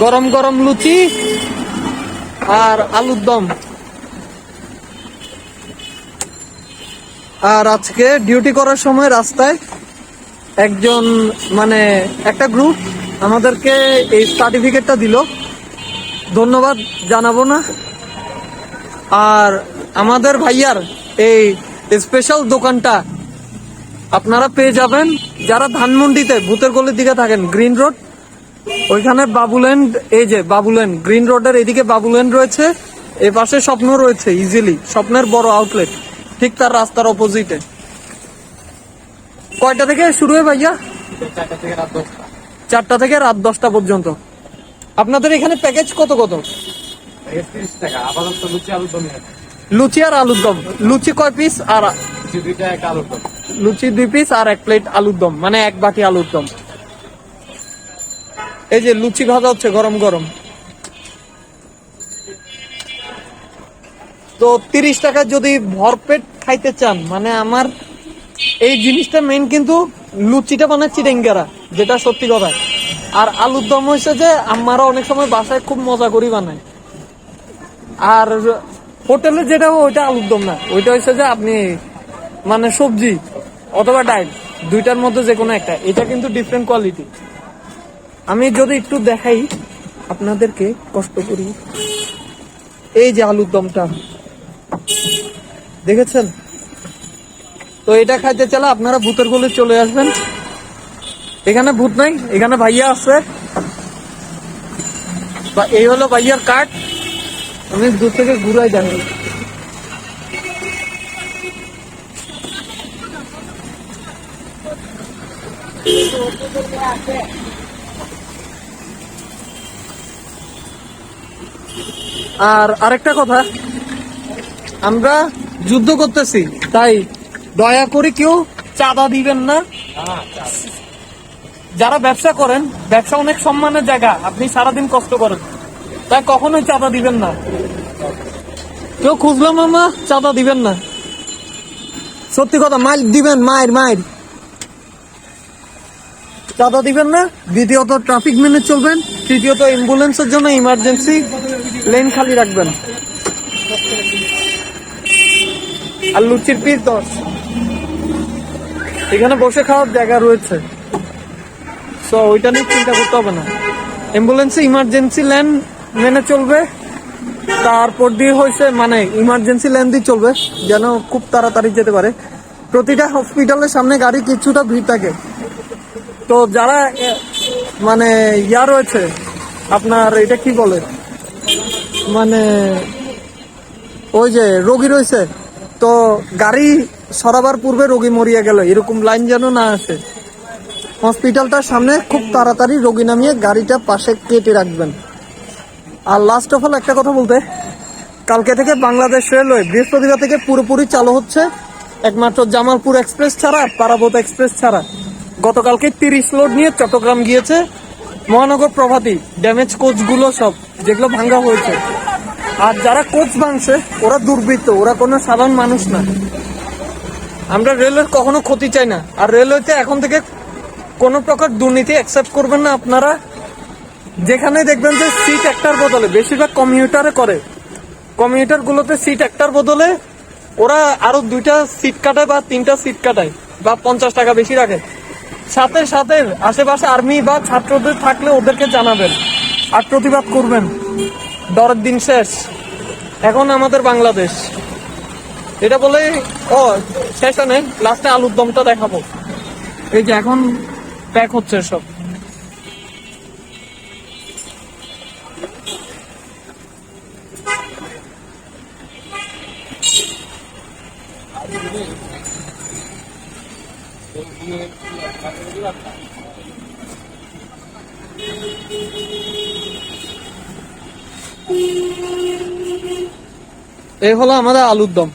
গরম গরম লুচি আর আলুর দম। আর আজকে ডিউটি করার সময় রাস্তায় একজন মানে একটা গ্রুপ আমাদেরকে এই সার্টিফিকেটটা দিল। ধন্যবাদ জানাব না। আর আমাদের ভাইয়ার এই স্পেশাল দোকানটা আপনারা পেয়ে যাবেন যারা ধানমন্ডিতে ভূতের গলির দিকে থাকেন গ্রিন রোড ওইখানে বাবুল্যান্ড এই যে বাবুল্যান্ড গ্রিন রোডের এদিকে বাবুল্যান্ড রয়েছে এ পাশে স্বপ্ন রয়েছে ইজিলি স্বপ্নের বড় আউটলেট ঠিক তার রাস্তার অপোজিটে কয়টা থেকে শুরু হয় ভাইয়া? চারটা থেকে রাত দশটা পর্যন্ত। আপনাদের এখানে প্যাকেজ কত কত? লুচি আর আলুর দম লুচি কয় পিস আর লুচি দুইটা এক আলুর দম লুচি দুই পিস আর এক প্লেট আলুর দম মানে এক বাটি আলুর দম। এই যে লুচি ভাজা হচ্ছে গরম গরম। তো তিরিশ টাকা যদি ভরপেট খাইতে চান মানে আমার এই জিনিসটা মেন কিন্তু লুচিটা মানে চিটেঙ্গারা যেটা সত্যি কথা। আর আলুর দম হয়েছে যে আমরা অনেক সময় বাসায় খুব মজা করি বানাই আর হোটেলে যেটা ওইটা আলুর দম না। ওইটা হচ্ছে যে আপনি মানে সবজি অথবা ডাল দুইটার মধ্যে যে কোনো একটা, এটা কিন্তু ডিফারেন্ট কোয়ালিটি আমি যদি একটু দেখাই আপনাদেরকে কষ্ট করি। এই যে আলুর দমটা। দেখেছেন? তো এটা খাইতে চালা আপনারা ভূতের গলে চলে আসবেন। এখানে ভূত নাই, এখানে ভাইয়া আছে। বা এই হলো ভাইয়ার কাঠ। আমি দূর থেকে ঘুরাই দেখাই। আর আরেকটা কথা, আমরা যুদ্ধ করতেছি, তাই দয়া করে কেউ চাঁদা দিবেন না। যারা ব্যবসা করেন, ব্যবসা অনেক সম্মানের জায়গা, আপনি সারাদিন কষ্ট করেন, তাই কখনোই চাঁদা দিবেন না। কেউ খুঁজলাম মামা, চাঁদা দিবেন না। সত্যি কথা, মাইল দিবেন মায়ের মায়ের চাঁদা দিবেন না। দ্বিতীয়ত ট্রাফিক মেনে চলবেন। তৃতীয়ত অ্যাম্বুলেন্সের জন্য ইমার্জেন্সি লেন খালি রাখবেন। আর লুচির পিস দশ। এখানে বসে খাওয়ার জায়গা রয়েছে। সো ওইটা নিয়ে চিন্তা করতে হবে না। অ্যাম্বুলেন্সে ইমার্জেন্সি ল্যান মেনে চলবে। তারপর দিয়ে হয়েছে মানে ইমার্জেন্সি ল্যান দিয়ে চলবে, যেন খুব তাড়াতাড়ি যেতে পারে। প্রতিটা হসপিটালের সামনে গাড়ি কিছুটা ভিড় থাকে। তো যারা মানে ইয়া রয়েছে, আপনার এটা কি বলে? মানে ওই যে রোগী রয়েছে, তো গাড়ি সরাবার পূর্বে রোগী মরিয়া গেল, এরকম লাইন যেন না আসে। হসপিটালটার সামনে খুব তাড়াতাড়ি রোগী নামিয়ে গাড়িটা পাশে কেটে রাখবেন। আর লাস্ট অফ অল একটা কথা বলতে, কালকে থেকে বাংলাদেশ রেলওয়ে বৃহস্পতিবার থেকে পুরোপুরি চালু হচ্ছে, একমাত্র জামালপুর এক্সপ্রেস ছাড়া পারাবত এক্সপ্রেস ছাড়া। গতকালকে তিরিশ লোড নিয়ে চট্টগ্রাম গিয়েছে মহানগর প্রভাতী ড্যামেজ কোচগুলো সব, যেগুলো ভাঙ্গা হয়েছে। আর যারা কোচ ভাঙছে, ওরা দুর্বৃত্ত, ওরা কোনো সাধারণ মানুষ না। আমরা রেলওয়ের কখনো ক্ষতি চাই না। আর রেলওয়েতে এখন থেকে কোনো প্রকার দুর্নীতি অ্যাকসেপ্ট করবেন না আপনারা। যেখানে দেখবেন যে সিট একটার বদলে, বেশিরভাগ কমিউটারে করে। কমিউটার গুলোতে সিট একটার বদলে ওরা আরও দুইটা সিট কাটায় বা তিনটা সিট কাটায়, বা পঞ্চাশ টাকা বেশি রাখে। সাথে সাথে আশেপাশে আর্মি বা ছাত্রদের থাকলে ওদেরকে জানাবেন আর প্রতিবাদ করবেন। ডরের দিন শেষ। এখন আমাদের বাংলাদেশ। এটা বলে, ও, শেষ নেই লাস্টে আলুর দমটা দেখাবো। এই যে এখন প্যাক হচ্ছে সব। এই হলো আমাদের আলুর দম।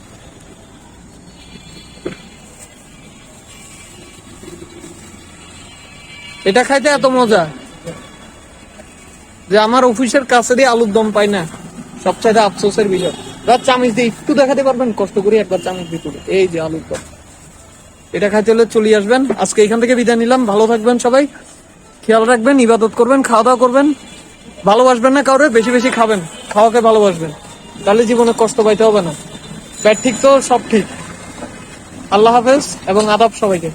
এটা খাইতে এত মজা যে আমার অফিসের কাছে দিয়ে আলুর দম পাই না। সবচাইতে আফসোসের বিষয়। রাত চামিচ দিয়ে একটু দেখাতে পারবেন? কষ্ট করি একবার চামিচ ভিতরে এই যে আলুর দম। এটা খাইতে হলে চলে আসবেন। আজকে এখান থেকে বিদায় নিলাম। ভালো থাকবেন সবাই। খেয়াল রাখবেন, ইবাদত করবেন খাওয়া দাওয়া করবেন। ভালোবাসবেন না কাউরে, বেশি বেশি খাবেন। খাওয়াকে ভালোবাসবেন। তাহলে জীবনে কষ্ট পাইতে হবে না। ব্যাট ঠিক তো, সব ঠিক। আল্লাহ হাফেজ, এবং আদাব সবাইকে।